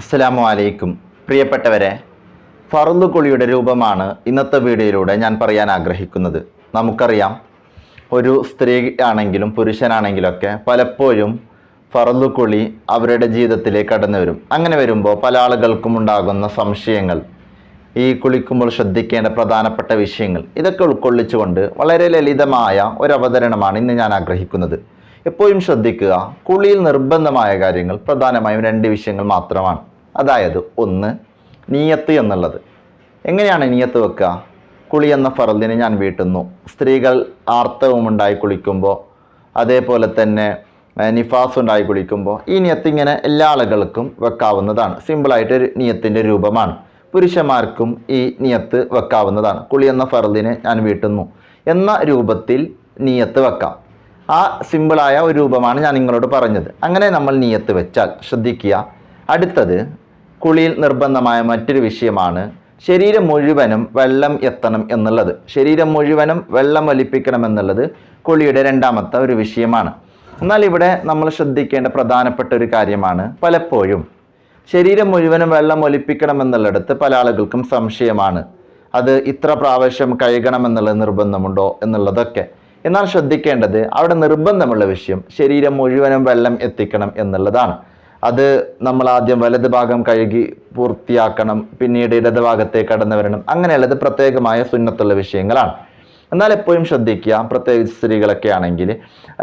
അസ്സലാമു അലൈക്കും. പ്രിയപ്പെട്ടവരെ ഫറുദ് കുളിയുടെ രൂപമാണ് ഇന്നത്തെ വീഡിയോയിലൂടെ ഞാൻ പറയാൻ ആഗ്രഹിക്കുന്നത്. നമുക്കറിയാം ഒരു സ്ത്രീ ആണെങ്കിലും പുരുഷനാണെങ്കിലൊക്കെ പലപ്പോഴും ഫറുദ് അവരുടെ ജീവിതത്തിലേക്ക് കടന്നു വരും. അങ്ങനെ വരുമ്പോൾ പല ആളുകൾക്കും ഉണ്ടാകുന്ന സംശയങ്ങൾ ഈ കുളിക്കുമ്പോൾ ശ്രദ്ധിക്കേണ്ട പ്രധാനപ്പെട്ട വിഷയങ്ങൾ ഇതൊക്കെ ഉൾക്കൊള്ളിച്ചുകൊണ്ട് വളരെ ലളിതമായ ഒരു അവതരണമാണ് ഇന്ന് ഞാൻ ആഗ്രഹിക്കുന്നത്. എപ്പോഴും ശ്രദ്ധിക്കുക. കുളിയിൽ നിർബന്ധമായ കാര്യങ്ങൾ പ്രധാനമായും രണ്ട് വിഷയങ്ങൾ മാത്രമാണ്. അതായത് ഒന്ന് നീയത്ത് എന്നുള്ളത്. എങ്ങനെയാണ് നീയത്ത് വെക്കുക? കുളി എന്ന ഫറദിനെ ഞാൻ വീട്ടുന്നു. സ്ത്രീകൾ ആർത്തവം ഉണ്ടായി കുളിക്കുമ്പോൾ അതേപോലെ തന്നെ നിഫാസ് ഉണ്ടായി കുളിക്കുമ്പോൾ ഈ നിയത്ത് ഇങ്ങനെ എല്ലാ ആളുകൾക്കും വെക്കാവുന്നതാണ്. സിമ്പിളായിട്ട് ഒരു നിയത്തിന്റെ രൂപമാണ്. പുരുഷന്മാർക്കും ഈ നിയത്ത് വെക്കാവുന്നതാണ്. കുളി എന്ന ഫറദിനെ ഞാൻ വീട്ടുന്നു. എന്ന രൂപത്തിൽ നിയത്ത് വെക്കാം. ആ സിമ്പിളായ ഒരു രൂപമാണ് ഞാൻ നിങ്ങളോട് പറഞ്ഞത്. അങ്ങനെ നമ്മൾ നീയത്ത് വെച്ചാൽ ശ്രദ്ധിക്കുക. അടുത്തത് കുളിയിൽ നിർബന്ധമായ മറ്റൊരു വിഷയമാണ് ശരീരം മുഴുവനും വെള്ളം എത്തണം എന്നുള്ളത്. ശരീരം മുഴുവനും വെള്ളം വലിപ്പിക്കണം എന്നുള്ളത് കുളിയുടെ രണ്ടാമത്തെ ഒരു വിഷയമാണ്. എന്നാൽ ഇവിടെ നമ്മൾ ശ്രദ്ധിക്കേണ്ട പ്രധാനപ്പെട്ട ഒരു കാര്യമാണ് പലപ്പോഴും ശരീരം മുഴുവനും വെള്ളം ഒലിപ്പിക്കണം എന്നുള്ളിടത്ത് പല ആളുകൾക്കും സംശയമാണ്. അത് ഇത്ര പ്രാവശ്യം കഴുകണമെന്നുള്ള നിർബന്ധമുണ്ടോ എന്നുള്ളതൊക്കെ. എന്നാൽ ശ്രദ്ധിക്കേണ്ടത് അവിടെ നിർബന്ധമുള്ള വിഷയം ശരീരം മുഴുവനും വെള്ളം എത്തിക്കണം എന്നുള്ളതാണ്. അത് നമ്മൾ ആദ്യം വലത് ഭാഗം കഴുകി പൂർത്തിയാക്കണം പിന്നീട് ഇടത് ഭാഗത്തേക്ക് കടന്നു വരണം. അങ്ങനെയുള്ളത് പ്രത്യേകമായ സുന്നത്തുള്ള വിഷയങ്ങളാണ്. എന്നാൽ എപ്പോഴും ശ്രദ്ധിക്കുക പ്രത്യേകിച്ച് സ്ത്രീകളൊക്കെ ആണെങ്കിൽ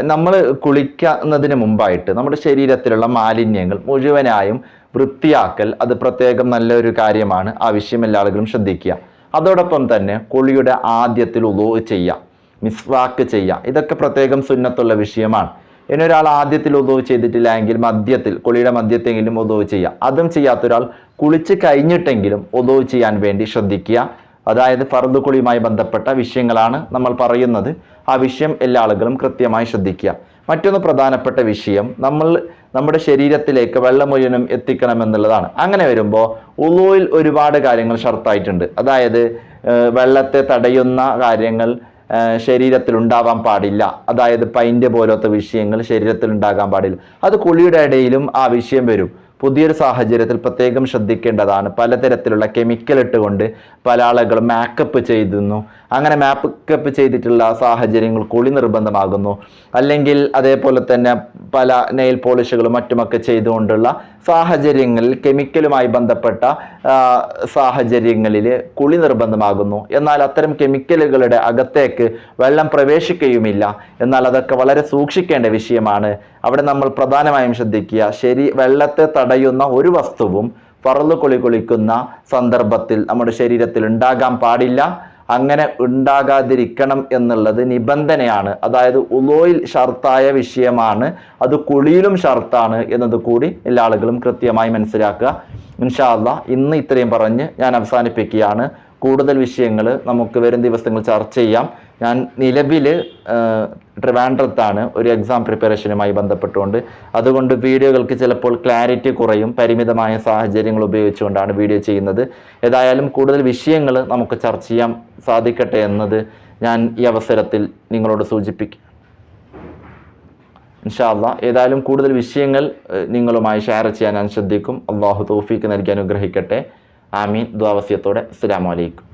നമ്മൾ കുളിക്കുന്നതിന് മുമ്പായിട്ട് നമ്മുടെ ശരീരത്തിലുള്ള മാലിന്യങ്ങൾ മുഴുവനായും വൃത്തിയാക്കൽ അത് പ്രത്യേകം നല്ലൊരു കാര്യമാണ്. ആവശ്യം എല്ലാ ആളുകളും ശ്രദ്ധിക്കുക. അതോടൊപ്പം തന്നെ കുളിയുടെ ആദ്യത്തിൽ ഉദോ ചെയ്യുക. മിസ്വാക്ക് ചെയ്യുക ഇതൊക്കെ പ്രത്യേകം സുന്നത്തുള്ള വിഷയമാണ്. ഇനി ഒരാൾ ആദ്യത്തിൽ ഉദവ് ചെയ്തിട്ടില്ല എങ്കിൽ മദ്യത്തിൽ കുളിയുടെ മദ്യത്തെങ്കിലും ഉദവ് ചെയ്യുക അതും ചെയ്യാത്ത ഒരാൾ കുളിച്ച് കഴിഞ്ഞിട്ടെങ്കിലും ഉദവ് ചെയ്യാൻ വേണ്ടി ശ്രദ്ധിക്കുക. അതായത് ഫർദ് കുളിയുമായി ബന്ധപ്പെട്ട വിഷയങ്ങളാണ് നമ്മൾ പറയുന്നത്. ആ വിഷയം എല്ലാ ആളുകളും കൃത്യമായി ശ്രദ്ധിക്കുക. മറ്റൊന്ന് പ്രധാനപ്പെട്ട വിഷയം നമ്മൾ നമ്മുടെ ശരീരത്തിലേക്ക് വെള്ളം എത്തിക്കണം എന്നുള്ളതാണ്. അങ്ങനെ വരുമ്പോൾ ഉളുവിൽ ഒരുപാട് കാര്യങ്ങൾ ഷർത്തായിട്ടുണ്ട്. അതായത് വെള്ളത്തെ തടയുന്ന കാര്യങ്ങൾ ശരീരത്തിൽ ഉണ്ടാവാൻ പാടില്ല. അതായത് പൈന്റെ പോലത്തെ വിഷയങ്ങൾ ശരീരത്തിൽ ഉണ്ടാകാൻ പാടില്ല. അത് കുളിയുടെ ഇടയിലും ആ വിഷയം വരും. പുതിയൊരു സാഹചര്യത്തിൽ പ്രത്യേകം ശ്രദ്ധിക്കേണ്ടതാണ്. പലതരത്തിലുള്ള കെമിക്കൽ ഇട്ടുകൊണ്ട് പല ആളുകളും മേക്കപ്പ് ചെയ്തുന്നു അങ്ങനെ മാപ്പ് ചെയ്തിട്ടുള്ള സാഹചര്യങ്ങൾ കുളി നിർബന്ധമാകുന്നു. അല്ലെങ്കിൽ അതേപോലെ തന്നെ പല നെയിൽ പോളിഷുകളും മറ്റുമൊക്കെ ചെയ്തുകൊണ്ടുള്ള സാഹചര്യങ്ങളിൽ കെമിക്കലുമായി ബന്ധപ്പെട്ട സാഹചര്യങ്ങളിൽ കുളി നിർബന്ധമാകുന്നു. എന്നാൽ അത്തരം കെമിക്കലുകളുടെ അകത്തേക്ക് വെള്ളം പ്രവേശിക്കുകയുമില്ല. എന്നാൽ അതൊക്കെ വളരെ സൂക്ഷിക്കേണ്ട വിഷയമാണ്. അവിടെ നമ്മൾ പ്രധാനമായും ശ്രദ്ധിക്കുക ശരി വെള്ളത്തെ തടയുന്ന ഒരു വസ്തുവും പറന്നു കുളി കുളിക്കുന്ന സന്ദർഭത്തിൽ നമ്മുടെ ശരീരത്തിൽ ഉണ്ടാകാൻ പാടില്ല. അങ്ങനെ ഉണ്ടാകാതിരിക്കണം എന്നുള്ളത് നിബന്ധനയാണ്. അതായത് ഉലോയിൽ ഷർത്തായ വിഷയമാണ്. അത് കുളിയിലും ഷർത്താണ് എന്നത് കൂടി എല്ലാ ആളുകളും കൃത്യമായി മനസ്സിലാക്കുക. ഇൻഷാ അള്ളാ ഇന്ന് ഇത്രയും പറഞ്ഞ് ഞാൻ അവസാനിപ്പിക്കുകയാണ്. കൂടുതൽ വിഷയങ്ങൾ നമുക്ക് വരും ദിവസങ്ങൾ ചർച്ച ചെയ്യാം. ഞാൻ നിലവിൽ ട്രിവാൻഡ്രത്താണ് ഒരു എക്സാം പ്രിപ്പറേഷനുമായി ബന്ധപ്പെട്ടുകൊണ്ട്. അതുകൊണ്ട് വീഡിയോകൾക്ക് ചിലപ്പോൾ ക്ലാരിറ്റി കുറയും പരിമിതമായ സാഹചര്യങ്ങൾ ഉപയോഗിച്ചുകൊണ്ടാണ് വീഡിയോ ചെയ്യുന്നത്. ഏതായാലും കൂടുതൽ വിഷയങ്ങൾ നമുക്ക് ചർച്ച ചെയ്യാൻ സാധിക്കട്ടെ എന്നത് ഞാൻ ഈ അവസരത്തിൽ നിങ്ങളോട് സൂചിപ്പിക്കും ഇൻഷാല്ല ഏതായാലും കൂടുതൽ വിഷയങ്ങൾ നിങ്ങളുമായി ഷെയർ ചെയ്യാൻ ഞാൻ ശ്രദ്ധിക്കും. അള്ളാഹു തോഫീക്ക് നൽകി അനുഗ്രഹിക്കട്ടെ. ആമീൻ. ദ്വാവസ്യത്തോടെ അസ്സലാമു അലൈക്കും.